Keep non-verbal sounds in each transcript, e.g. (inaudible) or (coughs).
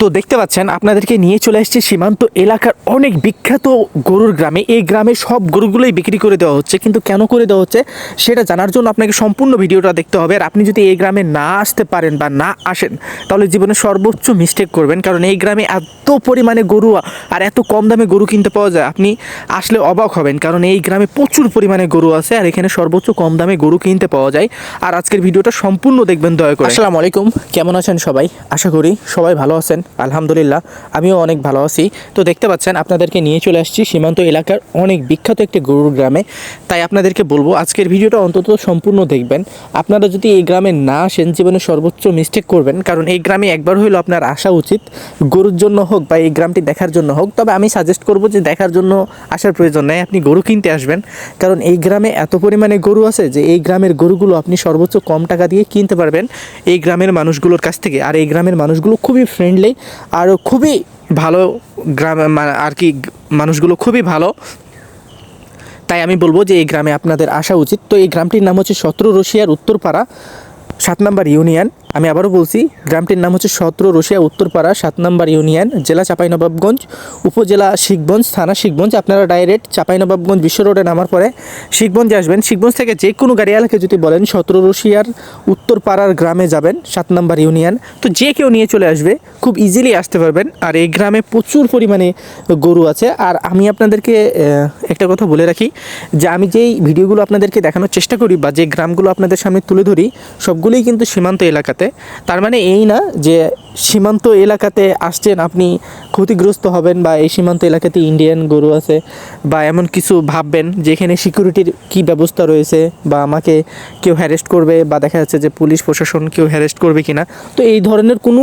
তো দেখতে পাচ্ছেন, আপনাদেরকে নিয়ে চলে এসেছে সীমান্ত এলাকার অনেক বিখ্যাত গরুর গ্রামে। এই গ্রামে সব গরুগুলোই বিক্রি করে দেওয়া হচ্ছে, কিন্তু কেন করে দেওয়া হচ্ছে সেটা জানার জন্য আপনাকে সম্পূর্ণ ভিডিওটা দেখতে হবে। আর আপনি যদি এই গ্রামে না আসতে পারেন বা না আসেন, তাহলে জীবনে সর্বোচ্চ মিস্টেক করবেন, কারণ এই গ্রামে এত পরিমাণে গরু আর এত কম দামে গরু কিনতে পাওয়া যায়। আপনি আসলে অবাক হবেন, কারণ এই গ্রামে প্রচুর পরিমাণে গরু আছে আর এখানে সর্বোচ্চ কম দামে গরু কিনতে পাওয়া যায়। আর আজকের ভিডিওটা সম্পূর্ণ দেখবেন, দয়া করে। আসসালামু আলাইকুম, কেমন আছেন সবাই? আশা করি সবাই ভালো আছেন। আলহামদুলিল্লাহ, আমিও অনেক ভালো আছি। তো দেখতে পাচ্ছেন, আপনাদেরকে নিয়ে চলে আসছি সীমান্ত এলাকার অনেক বিখ্যাত একটি গরুর গ্রামে। তাই আপনাদেরকে বলব, আজকের ভিডিওটা অন্তত সম্পূর্ণ দেখবেন। আপনারা যদি এই গ্রামে না আসেন, জীবনে সর্বোচ্চ মিস্টেক করবেন। কারণ এই গ্রামে একবার হইল আপনার আসা উচিত, গরুর জন্য হোক বা এই গ্রামটি দেখার জন্য হোক। তবে আমি সাজেস্ট করব যে দেখার জন্য আসার প্রয়োজন নেই, আপনি গরু কিনতে আসবেন। কারণ এই গ্রামে এত পরিমাণে গরু আছে যে এই গ্রামের গরুগুলো আপনি সর্বোচ্চ কম টাকা দিয়ে কিনতে পারবেন। এই গ্রামের মানুষগুলোর কাছ থেকে। আর এই গ্রামের মানুষগুলো খুবই ফ্রেন্ডলি আর খুবই ভালো গ্রাম আর কি মানুষগুলো খুবই ভালো। তাই আমি বলব যে এই গ্রামে আপনাদের আসা উচিত। তো এই গ্রামটির নাম হচ্ছে শত্রু রশিয়ার উত্তরপাড়া, সাত নম্বর ইউনিয়ন। আমি আবারও বলছি, গ্রামটির নাম হচ্ছে সতেরো রশিয়া, উত্তরপাড়া, সাত নম্বর ইউনিয়ন, জেলা চাঁপাইনবাবগঞ্জ, উপজেলা শিখগঞ্জ, থানা শিখগঞ্জ। আপনারা ডাইরেক্ট চাঁপাইনবাবগঞ্জ বিশ্ব রোডে নামার পরে শিখগঞ্জে আসবেন। শিখগঞ্জ থেকে যে কোনো গাড়ি গাড়িওয়ালাকে যদি বলেন, সতেরো রশিয়ার উত্তরপাড়ার গ্রামে যাবেন, সাত নম্বর ইউনিয়ন। তো যে কেউ নিয়ে চলে আসবে, খুব ইজিলি আসতে পারবেন। আর এই গ্রামে প্রচুর পরিমাণে গরু আছে। আর আমি আপনাদেরকে একটা কথা বলে রাখি, যে আমি যেই ভিডিওগুলো আপনাদেরকে দেখানোর চেষ্টা করি বা যে গ্রামগুলো আপনাদের সামনে তুলে ধরি, সবগুলোই কিন্তু সীমান্ত এলাকাতে। তার মানে এই না যে সীমান্ত এলাকাতে আসছেন আপনি ক্ষতিগ্রস্ত হবেন বা এই সীমান্ত এলাকাতে ইন্ডিয়ান গরু আছে বা এমন কিছু ভাববেন যে এখানে সিকিউরিটির কী ব্যবস্থা রয়েছে বা আমাকে কেউ হ্যারেস্ট করবে বা দেখা যাচ্ছে যে পুলিশ প্রশাসন কেউ হ্যারেস্ট করবে কিনা। তো এই ধরনের কোনো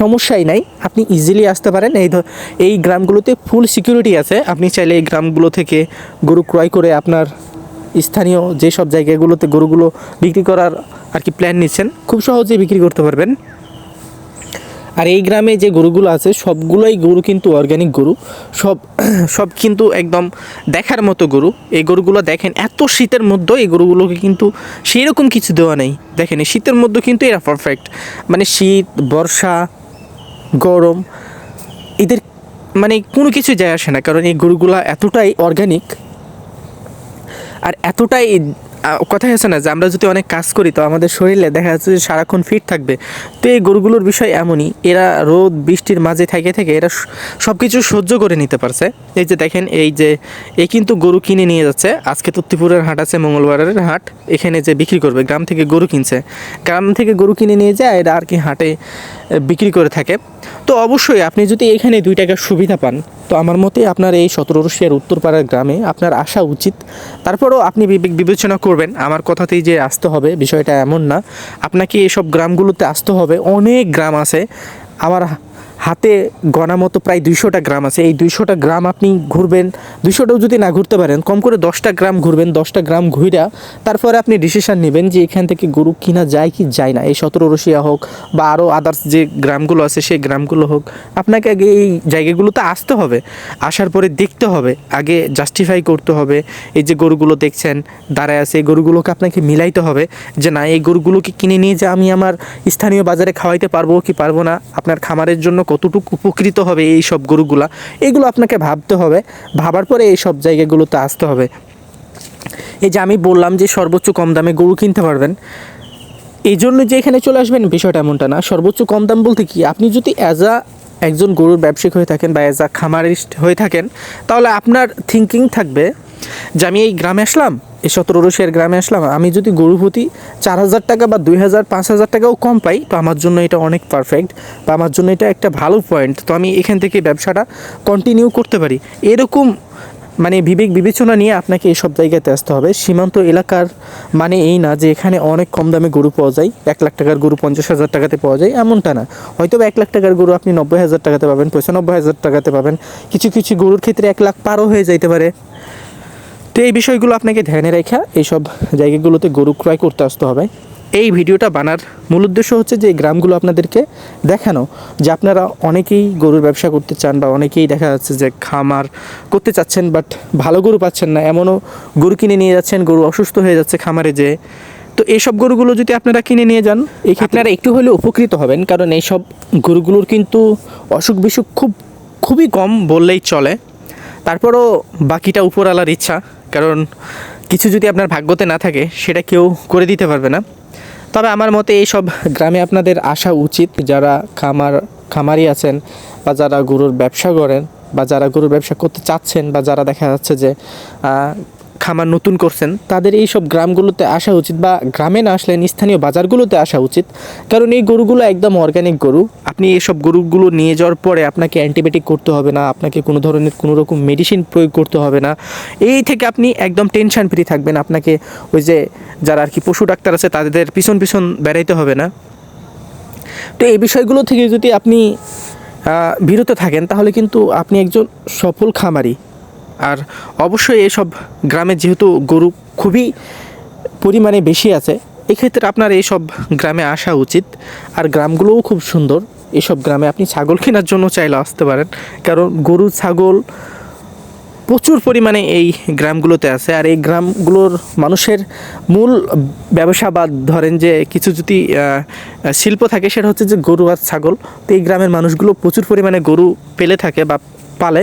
সমস্যাই নাই। আপনি ইজিলি আসতে পারেন। এই এই গ্রামগুলোতে ফুল সিকিউরিটি আছে। আপনি চাইলে এই গ্রামগুলো থেকে গরু ক্রয় করে আপনার স্থানীয় যেসব জায়গাগুলোতে গরুগুলো বিক্রি করার আর কি প্ল্যান নিচ্ছেন, খুব সহজেই বিক্রি করতে পারবেন। আর এই গ্রামে যে গরুগুলো আছে, সবগুলোই গরু কিন্তু অর্গানিক গরু। সব (clears throat) সব কিন্তু একদম দেখার মতো গরু। এই গরুগুলো দেখেন, এত শীতের মধ্যে এই গরুগুলোকে কিন্তু সেই রকম কিছু দেওয়া নেই। দেখেন, এই শীতের মধ্যে কিন্তু এরা পারফেক্ট মানে শীত, বর্ষা, গরম, এদের মানে কোনো কিছু যায় আসে না। কারণ এই গরুগুলো এতটাই অর্গানিক আর এতটাই কথাই আছে না যে আমরা যদি অনেক কাজ করি তো আমাদের শরীরে দেখা যাচ্ছে যে সারাক্ষণ ফিট থাকবে। তো এই গরুগুলোর বিষয় এমনই, এরা রোদ, বৃষ্টির মাঝে থেকে থেকে এরা সব কিছু সহ্য করে নিতে পারছে। এই যে দেখেন, এই যে, এ কিন্তু গরু কিনে নিয়ে যাচ্ছে। আজকে তত্তিপুরের হাট আছে, মঙ্গলবারের হাট। এখানে যে বিক্রি করবে, গ্রাম থেকে গরু কিনছে। গ্রাম থেকে গরু কিনে নিয়ে যায়, এরা আর কি হাটে বিক্রি করে থাকে। তো অবশ্যই আপনি যদি এখানে দুই টাকার সুবিধা পান, তো আমার মতে আপনার এই সতেরো রশিয়ার উত্তরপাড়ার গ্রামে আপনার আসা উচিত। তারপরেও আপনি বিবেচনা করবেন, আমার কথাতেই যে আসতে হবে বিষয়টা এমন না। আপনাকে এসব গ্রামগুলোতে আসতে হবে, অনেক গ্রাম আছে। আমার হাতে গণা মতো প্রায় দুইশোটা গ্রাম আছে। এই দুইশোটা গ্রাম আপনি ঘুরবেন, দুইশোটাও যদি না ঘুরতে পারেন, কম করে দশটা গ্রাম ঘুরবেন, দশটা গ্রাম ঘুরা তারপরে আপনি ডিসিশন নেবেন যে এখান থেকে গরু কিনা যায় কি যায় না। এই সতেরো রশিয়া হোক বা আরও আদার্স যে গ্রামগুলো আছে, সেই গ্রামগুলো হোক, আপনাকে আগে এই জায়গাগুলোতে আসতে হবে। আসার পরে দেখতে হবে, আগে জাস্টিফাই করতে হবে। এই যে গরুগুলো দেখছেন, দাঁড়ায় আছে, এই গরুগুলোকে আপনাকে মিলাইতে হবে যে না, এই গরুগুলোকে কিনে নিয়ে যে আমি আমার স্থানীয় বাজারে খাওয়াইতে পারব কি পারব না, আপনার খামারের জন্য কতটুকু উপকৃত হবে এই সব গরুগুলা, এগুলো আপনাকে ভাবতে হবে। ভাবার পরে এই সব জায়গাগুলোতে আসতে হবে। এই যে আমি বললাম যে সর্বোচ্চ কম দামে গরু কিনতে পারবেন, এই জন্য যে এখানে চলে আসবেন বিষয়টা এমনটা না। সর্বোচ্চ কম দাম বলতে কি, আপনি যদি অ্যাজ আ একজন গরুর ব্যবসায়িক হয়ে থাকেন বা অ্যাজ আ খামারিস্ট হয়ে থাকেন, তাহলে আপনার থিঙ্কিং থাকবে যে আমি এই গ্রামে আসলাম সতেরো রশিয়ার গ্রামে আসলাম, আমি যদি গরু চার হাজার টাকা বা দুই হাজার, পাঁচ হাজার টাকাও কম পাই, তো আমার জন্য এটা অনেক পারফেক্ট বা আমার জন্য এটা একটা ভালো পয়েন্ট তো আমি এখান থেকে ব্যবসাটা কন্টিনিউ করতে পারি। এরকম মানে বিবেক বিবেচনা নিয়ে আপনাকে এইসব জায়গাতে আসতে হবে। সীমান্ত এলাকার মানে এই না যে এখানে অনেক কম দামে গরু পাওয়া যায়, এক লাখ টাকার গরু পঞ্চাশ হাজার টাকাতে পাওয়া যায়, এমনটা না। হয়তো এক লাখ টাকার গরু আপনি নব্বই হাজার টাকাতে পাবেন পঁচানব্বই হাজার টাকাতে পাবেন। কিছু কিছু গরুর ক্ষেত্রে এক লাখ পারও হয়ে যাইতে পারে। তো এই বিষয়গুলো আপনাকে ধ্যানে রেখা এইসব জায়গাগুলোতে গরু ক্রয় করতে আসতে হবে। এই ভিডিওটা বানার মূল উদ্দেশ্য হচ্ছে যে গ্রামগুলো আপনাদেরকে দেখানো, যে আপনারা অনেকেই গরুর ব্যবসা করতে চান বা অনেকেই দেখা যাচ্ছে যে খামার করতে চাচ্ছেন বাট ভালো গরু পাচ্ছেন না। এমনও গরু কিনে নিয়ে যাচ্ছেন, গরু অসুস্থ হয়ে যাচ্ছে খামারে যে তো এইসব গরুগুলো যদি আপনারা কিনে নিয়ে যান, এই আপনারা একটু হলেও উপকৃত হবেন, কারণ এইসব গরুগুলোর কিন্তু অসুখ বিসুখ খুব, খুবই কম বললেই চলে। তারপরও বাকিটা উপরওয়ালার ইচ্ছা। কারণ কিছু যদি আপনার ভাগ্যতে না থাকে, সেটা কেউ করে দিতে পারবে না। তবে আমার মতে এই সব গ্রামে আপনাদের আসা উচিত। যারা খামার, খামারি আছেন বা যারা গরুর ব্যবসা করেন বা যারা গরুর ব্যবসা করতে চাচ্ছেন বা যারা দেখা যাচ্ছে যে খামার নতুন করছেন, তাদের এই সব গ্রামগুলোতে আসা উচিত বা গ্রামে না আসলে স্থানীয় বাজারগুলোতে আসা উচিত। কারণ এই গরুগুলো একদম অর্গানিক গরু। আপনি এইসব গরুগুলো নিয়ে যাওয়ার পরে আপনাকে অ্যান্টিবায়োটিক করতে হবে না, আপনাকে কোনো ধরনের কোনো রকম মেডিসিন প্রয়োগ করতে হবে না। এই থেকে আপনি একদম টেনশন ফ্রি থাকবেন। আপনাকে ওই যে যারা আর কি পশু ডাক্তার আছে, তাদের পিছন পিছন বেড়াইতে হবে না। তো এই বিষয়গুলো থেকে যদি আপনি বিরত থাকেন, তাহলে কিন্তু আপনি একজন সফল খামারি। আর অবশ্যই এসব গ্রামে যেহেতু গরু খুবই পরিমাণে বেশি আছে, এক্ষেত্রে আপনার এইসব গ্রামে আসা উচিত। আর গ্রামগুলোও খুব সুন্দর। এসব গ্রামে আপনি ছাগল কেনার জন্য চাইলে আসতে পারেন। কারণ গরু, ছাগল প্রচুর পরিমাণে এই গ্রামগুলোতে আছে। আর এই গ্রামগুলোর মানুষের মূল ব্যবসা বা ধরেন যে কিছু যদি শিল্প থাকে, সেটা হচ্ছে যে গরু আর ছাগল। তো এই গ্রামের মানুষগুলো প্রচুর পরিমাণে গরু পেলে থাকে বা পালে।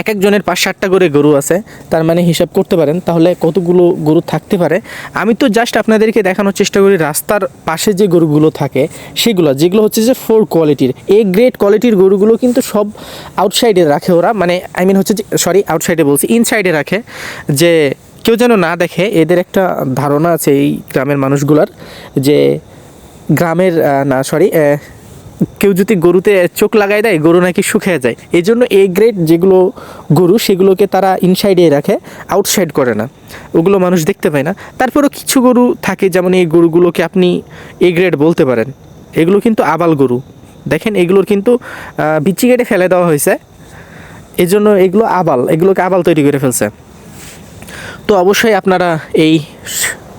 এক একজনের পাঁচ ষাটটা করে গরু আছে, তার মানে হিসাব করতে পারেন, তাহলে কতগুলো গরু থাকতে পারে। আমি তো জাস্ট আপনাদেরকে দেখানোর চেষ্টা করি, রাস্তার পাশে যে গরুগুলো থাকে, সেগুলো, যেগুলো হচ্ছে যে ফোর কোয়ালিটির এ গ্রেড কোয়ালিটির গরুগুলো কিন্তু সব আউটসাইডে রাখে ওরা মানে আই মিন হচ্ছে যে সরি আউটসাইডে বলছি ইনসাইডে রাখে। যে কেউ যেন না দেখে, এদের একটা ধারণা আছে এই গ্রামের মানুষগুলার, যে গ্রামের না সরি কেউ যদি গরুতে চোখ লাগাই দেয়, গরু নাকি শুকিয়ে যায়। এই জন্য এ গ্রেড যেগুলো গরু, সেগুলোকে তারা ইনসাইডে রাখে আউটসাইড করে না। ওগুলো মানুষ দেখতে পায় না। তারপরেও কিছু গরু থাকে, যেমন এই গরুগুলোকে আপনি এ গ্রেড বলতে পারেন। এগুলো কিন্তু আবাল গরু। দেখেন, এগুলোর কিন্তু বিচি কেটে ফেলে দেওয়া হয়েছে। এই জন্য এগুলো আবাল, এগুলোকে আবাল তৈরি করে ফেলছে। তো অবশ্যই আপনারা এই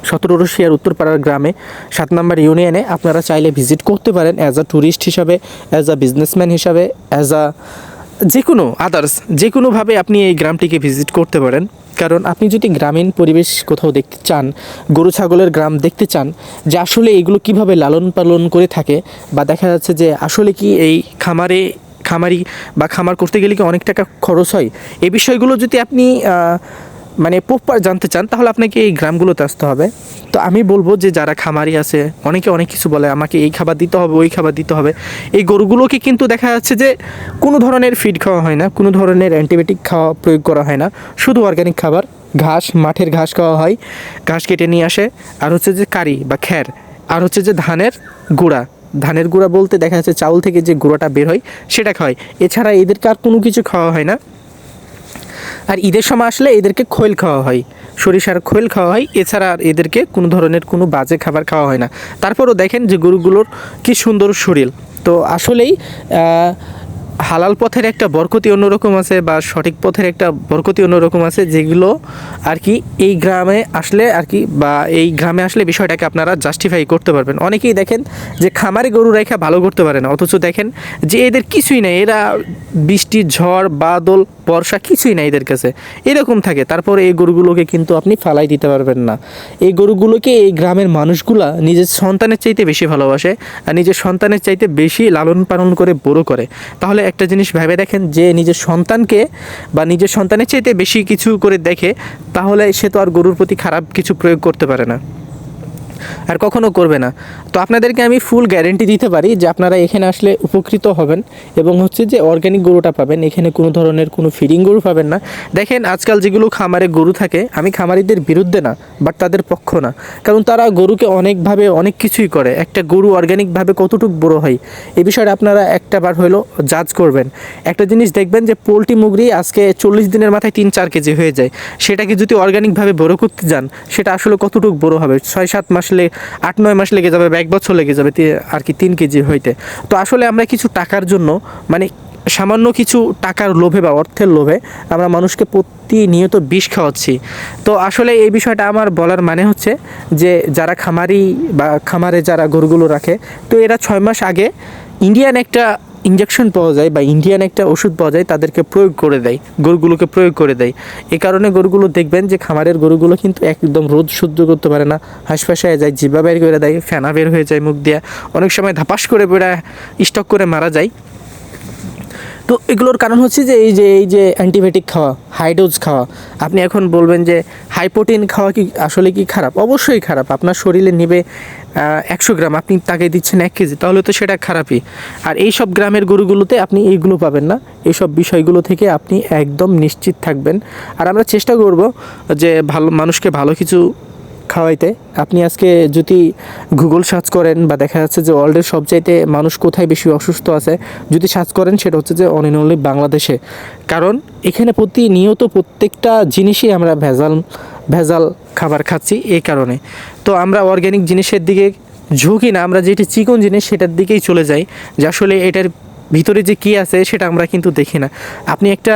সতেরো রশিয়ার উত্তরপাড়ার গ্রামে। সাত নম্বর ইউনিয়নে আপনারা চাইলে ভিজিট করতে পারেন অ্যাজ আ ট্যুরিস্ট হিসাবে অ্যাজ আ বিজনেসম্যান হিসাবে অ্যাজ আ যে কোনো আদার্স যে কোনোভাবে আপনি এই গ্রামটিকে ভিজিট করতে পারেন। কারণ আপনি যদি গ্রামীণ পরিবেশ কোথাও দেখতে চান, গরু, ছাগলের গ্রাম দেখতে চান, যে আসলে এগুলো কীভাবে লালন পালন করে থাকে, বা দেখা যাচ্ছে যে আসলে কি এই খামারে, খামারি বা খামার করতে গেলে কি অনেক টাকা খরচ হয় এই বিষয়গুলো যদি আপনি মানে প্রপার জানতে চান, তাহলে আপনাকে এই গ্রামগুলোতে আসতে হবে। তো আমি বলব যে যারা খামারি আছে, অনেকে অনেক কিছু বলে, আমাকে এই খাবার দিতে হবে, ওই খাবার দিতে হবে। এই গরুগুলোকে কিন্তু দেখা যাচ্ছে যে কোনো ধরনের ফিড খাওয়া হয় না, কোনো ধরনের অ্যান্টিবায়োটিক খাওয়া প্রয়োগ করা হয় না। শুধু অর্গ্যানিক খাবার, ঘাস, মাঠের ঘাস খাওয়া হয়, ঘাস কেটে নিয়ে আসে, আর হচ্ছে যে কারি বা খ্যার আর হচ্ছে যে ধানের গুঁড়া। ধানের গুঁড়া বলতে দেখা যাচ্ছে চাউল থেকে যে গুঁড়োটা বের হয়, সেটা খাওয়ায়। এছাড়া এদেরকে আর কোনো কিছু খাওয়া হয় না। আর ঈদের সময় আসলে এদেরকে খোল খাওয়া হয়। সরিষার খোল খাওয়া হয়, এছাড়া আর এদেরকে কোনো ধরনের কোনো বাজে খাবার খাওয়া হয় না। তারপরও দেখেন যে গরুগুলোর কি সুন্দর শরীর। তো আসলেই হালাল পথের একটা বরকতি অন্যরকম আছে বা সঠিক পথের একটা বরকতি অন্যরকম আছে, যেগুলো আর কি এই গ্রামে আসলে আর কি বা এই গ্রামে আসলে বিষয়টাকে আপনারা জাস্টিফাই করতে পারবেন। অনেকেই দেখেন যে খামারে গরু রেখা ভালো করতে পারে না, অথচ দেখেন যে এদের কিছুই নেই, এরা বৃষ্টি, ঝড়, বাদল, বর্ষা কিছুই নাই এদের কাছে। এরকম থাকে, তারপরে এই গরুগুলোকে কিন্তু আপনি ফালাই দিতে পারবেন না। এই গরুগুলোকে এই গ্রামের মানুষগুলা নিজের সন্তানের চাইতে বেশি ভালোবাসে আর নিজের সন্তানের চাইতে বেশি লালন পালন করে বড় করে। তাহলে একটা জিনিস ভেবে দেখেন যে নিজের সন্তানকে বা নিজের সন্তানের চাইতে বেশি কিছু করে দেখে, তাহলে সে তো আর গরুর প্রতি খারাপ কিছু প্রয়োগ করতে পারে না। আর কখনো করবে না। তো আপনাদেরকে আমি ফুল গ্যারেন্টি দিতে পারি যে আপনারা এখানে আসলে উপকৃত হবেন এবং হচ্ছে যে অর্গ্যানিক গরুটা পাবেন। এখানে কোনো ধরনের কোনো ফিডিং গরু পাবেন না। দেখেন আজকাল যেগুলো খামারে গরু থাকে, আমি খামারিদের বিরুদ্ধে না বাট তাদের পক্ষ না। কারণ তারা গরুকে অনেকভাবে অনেক কিছুই করে। একটা গরু অর্গ্যানিকভাবে কতটুকু বড় হয়, এ বিষয়ে আপনারা একটা বার হলো জাজ করবেন। একটা জিনিস দেখবেন যে পোলট্রি মুগরি আজকে চল্লিশ দিনের মাথায় তিন চার কেজি হয়ে যায়। সেটাকে যদি অর্গ্যানিকভাবে বড় করতে যান, সেটা আসলে কতটুকু বড় হবে? ছয় সাত মাস লে আট, নয় মাস লেগে যাবে বা এক বছর লেগে যাবে আর কি তিন কেজি হইতে। তো আসলে আমরা কিছু টাকার জন্য মানে সামান্য কিছু টাকার লোভে বা অর্থের লোভে আমরা মানুষকে প্রতিনিয়ত বিষ খাওয়াচ্ছি। তো আসলে এই বিষয়টা আমার বলার মানে হচ্ছে যে যারা খামারি বা খামারে যারা গরুগুলো রাখে, তো এরা ছয় মাস আগে ইন্ডিয়ান একটা ইঞ্জেকশন পাওয়া যায় বা ইন্ডিয়ান একটা ওষুধ পাওয়া যায়, তাদেরকে প্রয়োগ করে দেয়, গরুগুলোকে প্রয়োগ করে দেয়। এ কারণে গরুগুলো দেখবেন যে খামারের গরুগুলো কিন্তু একদম রোদ সহ্য করতে পারে না, হাঁসফাঁসা যায় জিবা বের করে দেয়, ফেনা বের হয়ে যায় মুখ দিয়ে। অনেক সময় ধাপাস করে বেড়া স্টক করে মারা যায়। তো এগুলোর কারণ হচ্ছে যে এই যে এই যে অ্যান্টিবায়োটিক খাওয়া হাই ডোজ খাওয়া, আপনি এখন বলবেন যে হাই প্রোটিন খাওয়া কি আসলে কি খারাপ? অবশ্যই খারাপ। আপনার শরীরে নেবে একশো গ্রাম, আপনি তাকে দিচ্ছেন এক কেজি, তাহলে তো সেটা খারাপই। আর এই সব গ্রামের গরুগুলোতে আপনি এইগুলো পাবেন না। এইসব বিষয়গুলো থেকে আপনি একদম নিশ্চিত থাকবেন। আর আমরা চেষ্টা করব যে ভালো, মানুষকে ভালো কিছু খাওয়াইতে। আপনি আজকে যদি গুগল সার্চ করেন বা দেখা যাচ্ছে যে ওয়ার্ল্ডের সবচাইতে মানুষ কোথায় বেশি অসুস্থ আছে, যদি সার্চ করেন সেটা হচ্ছে যে অন অনলি বাংলাদেশে। কারণ এখানে প্রতিনিয়ত প্রত্যেকটা জিনিসই আমরা ভেজাল ভেজাল খাবার খাচ্ছি এই কারণে। তো আমরা অর্গ্যানিক জিনিসের দিকে ঝুঁকি না, আমরা যেটি চিকন জিনিস সেটার দিকেই চলে যাই, যে আসলে এটার ভিতরে যে কী আছে সেটা আমরা কিন্তু দেখি না। আপনি একটা,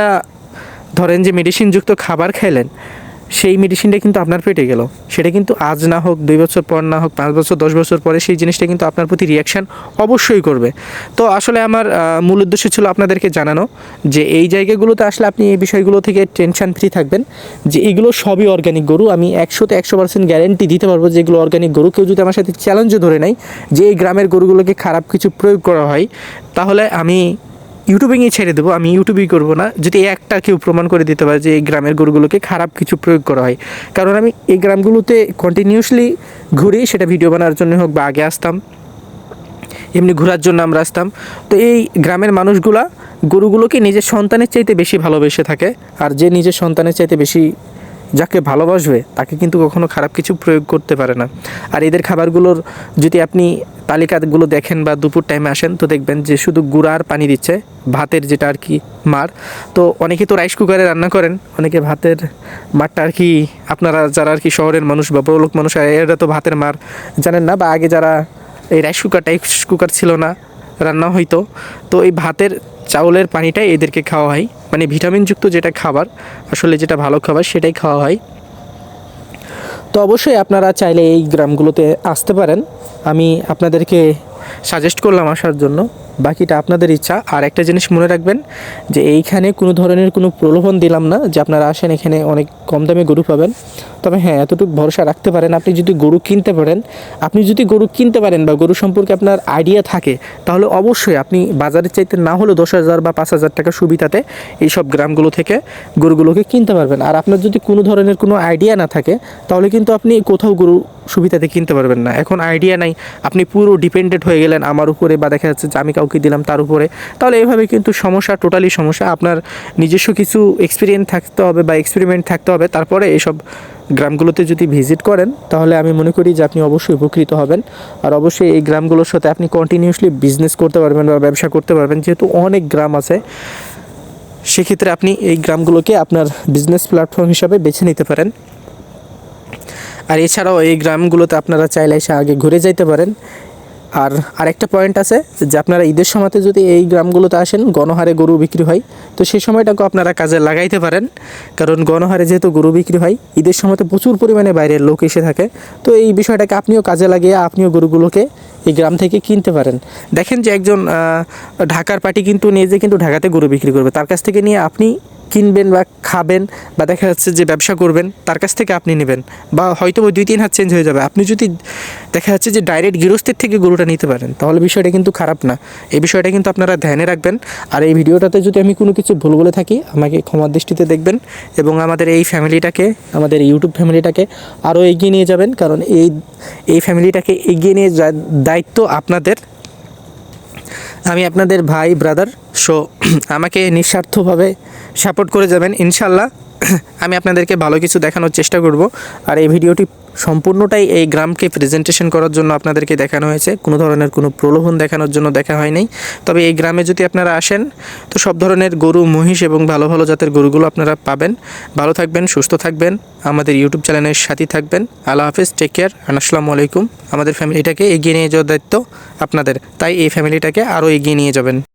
ধরেন যে মেডিসিনযুক্ত খাবার খাইলেন সেই মেডিসিনটা কিন্তু আপনার পেটে গেল। সেটা কিন্তু আজ না হোক, দুই বছর পর না হোক, পাঁচ বছর, দশ বছর পরে সেই জিনিসটা কিন্তু আপনার প্রতি রিয়াকশান অবশ্যই করবে। তো আসলে আমার মূল উদ্দেশ্য ছিল আপনাদেরকে জানানো যে এই জায়গাগুলোতে আসলে আপনি এই বিষয়গুলো থেকে টেনশন ফ্রি থাকবেন, যে এগুলো সবই অর্গানিক গরু। আমি একশোতে একশো পার্সেন্ট গ্যারেন্টি দিতে পারব যে এগুলো অর্গানিক গরু। কেউ যদি আমার সাথে চ্যালেঞ্জও ধরে নেয় যে এই গ্রামের গরুগুলোকে খারাপ কিছু প্রয়োগ করা হয়, তাহলে আমি ইউটিউবিংয়ে ছেড়ে দেবো, আমি ইউটিউবই করব না। যদি একটা কেউ প্রমাণ করে দিতে পারে যে এই গ্রামের গরুগুলোকে খারাপ কিছু প্রয়োগ করা হয়। কারণ আমি এই গ্রামগুলোতে কন্টিনিউসলি ঘুরি, সেটা ভিডিও বানার জন্য হোক বা আগে আসতাম। এমনি ঘোরার জন্য আমরা আসতাম। তো এই গ্রামের মানুষগুলা গরুগুলোকে নিজের সন্তানের চাইতে বেশি ভালোবেসে থাকে। আর যে নিজের সন্তানের চাইতে বেশি যাকে ভালোবাসবে, তাকে কিন্তু কখনো খারাপ কিছু প্রয়োগ করতে পারে না। আর এদের খাবারগুলোর যদি আপনি তালিকাগুলো দেখেন বা দুপুর টাইমে আসেন, তো দেখবেন যে শুধু গুঁড়া আর পানি দিচ্ছে, ভাতের যেটা আর কি মার। তো অনেকে তো রাইস কুকারে রান্না করেন, অনেকে ভাতের মারটা আর কি আপনারা যারা আর কি শহরের মানুষ বা বড়লোক মানুষ, এরা তো ভাতের মার জানেন না, বা আগে যারা এই রাইস কুকার রাইস কুকার ছিল না, রান্না হইতো। তো এই ভাতের চাউলের পানিটাই এদেরকে খাওয়া হয়। মানে ভিটামিনযুক্ত যেটা খাবার, আসলে যেটা ভালো খাবার সেটাই খাওয়া হয়। তো অবশ্যই আপনারা চাইলে এই গ্রামগুলোতে আসতে পারেন। আমি আপনাদেরকে সাজেস্ট করলাম আসার জন্য। বাকিটা আপনাদের ইচ্ছা। আর একটা জিনিস মনে রাখবেন যে এইখানে কোনো ধরনের কোনো প্রলোভন দিলাম না যে আপনারা আসেন, এখানে অনেক কম দামে গরু পাবেন। তবে হ্যাঁ এতটুকু ভরসা রাখতে পারেন। আপনি যদি গরু কিনতে পারেন, আপনি যদি গরু কিনতে পারেন বা গরু সম্পর্কে আপনার আইডিয়া থাকে, তাহলে অবশ্যই আপনি বাজারের চাইতে না হলেও দশ হাজার বা পাঁচ হাজার টাকা সুবিধাতে এইসব গ্রামগুলো থেকে গরুগুলোকে কিনতে পারবেন। আর আপনার যদি কোনো ধরনের কোনো আইডিয়া না থাকে, তাহলে কিন্তু আপনি কোথাও গরু সুবিধাতে কিনতে পারবেন না। এখন আইডিয়া নাই, আপনি পুরো ডিপেন্ডেন্ট হয়ে গেলেন আমার উপরে বা দেখা যাচ্ছে যে আমি কাউকে দিলাম তার উপরে, তাহলে এভাবে কিন্তু সমস্যা টোটালি সমস্যা। আপনার নিজস্ব কিছু এক্সপিরিয়েন্স থাকতে হবে বা এক্সপেরিমেন্ট থাকতে হবে, তারপরে এসব গ্রামগুলোতে যদি ভিজিট করেন, তাহলে আমি মনে করি যে আপনি অবশ্যই উপকৃত হবেন। আর অবশ্যই এই গ্রামগুলোর সাথে আপনি কন্টিনিউসলি বিজনেস করতে পারবেন বা ব্যবসা করতে পারবেন, যেহেতু অনেক গ্রাম আছে, সেক্ষেত্রে আপনি এই গ্রামগুলোকে আপনার বিজনেস প্ল্যাটফর্ম হিসাবে বেছে নিতে পারেন। আর এছাড়াও এই গ্রামগুলোতে আপনারা চাইলে এসে আগে ঘুরে যাইতে পারেন। আর আরেকটা পয়েন্ট আছে যে আপনারা ঈদের সময়তে যদি এই গ্রামগুলোতে আসেন, গণহারে গরু বিক্রি হয়, তো সেই সময়টাকেও আপনারা কাজে লাগাইতে পারেন। কারণ গণহারে যেহেতু গরু বিক্রি হয়, ঈদের সময়তে প্রচুর পরিমাণে বাইরের লোক এসে থাকে। তো এই বিষয়টাকে আপনিও কাজে লাগিয়ে আপনিও গরুগুলোকে এই গ্রাম থেকে কিনতে পারেন। দেখেন যে একজন ঢাকার পার্টি কিন্তু নিয়ে যে কিন্তু ঢাকাতে গরু বিক্রি করবে। তার কাছ থেকে নিয়ে আপনি কিনবেন বা খাবেন বা দেখা যাচ্ছে যে ব্যবসা করবেন, তার কাছ থেকে আপনি নেবেন বা হয়তো ওই দুই তিন হাত চেঞ্জ হয়ে যাবে। আপনি যদি দেখা যাচ্ছে যে ডাইরেক্ট গৃহস্থের থেকে গরুটা নিতে পারেন, তাহলে বিষয়টা কিন্তু খারাপ না। এই বিষয়টা কিন্তু আপনারা ধ্যানে রাখবেন। আর এই ভিডিওটাতে যদি আমি কোনো কিছু ভুল বলে থাকি, আমাকে ক্ষমার দৃষ্টিতে দেখবেন এবং আমাদের এই ফ্যামিলিটাকে আমাদের ইউটিউব ফ্যামিলিটাকে আরও এগিয়ে নিয়ে যাবেন। কারণ এই এই ফ্যামিলিটাকে এগিয়ে নিয়ে দায়িত্ব আপনাদের। আমি আপনাদের ভাই ব্রাদার সো (clears throat) আমাকে নিঃস্বার্থভাবে সাপোর্ট করে যাবেন ইনশাল্লাহ। (coughs) আমি আপনাদেরকে ভালো কিছু দেখানোর চেষ্টা করব। আর এই ভিডিওটি সম্পূর্ণটাই এই গ্রামকে প্রেজেন্টেশন করার জন্য আপনাদেরকে দেখানো হয়েছে। কোনো ধরনের কোনো প্রলোভন দেখানোর জন্য দেখা হয় নাই। তবে এই গ্রামে যদি আপনারা আসেন, তো সব ধরনের গরু, মহিষ এবং ভালো ভালো জাতের গরুগুলো আপনারা পাবেন। ভালো থাকবেন, সুস্থ থাকবেন। আমাদের ইউটিউব চ্যানেলের সাথে থাকবেন। আল্লাহ হাফেজ টেক কেয়ার আসসালামু আলাইকুম। আমাদের ফ্যামিলিটাকে এগিয়ে নিয়ে যাওয়ার দায়িত্ব আপনাদের। তাই এই ফ্যামিলিটাকে আরও এগিয়ে নিয়ে যাবেন।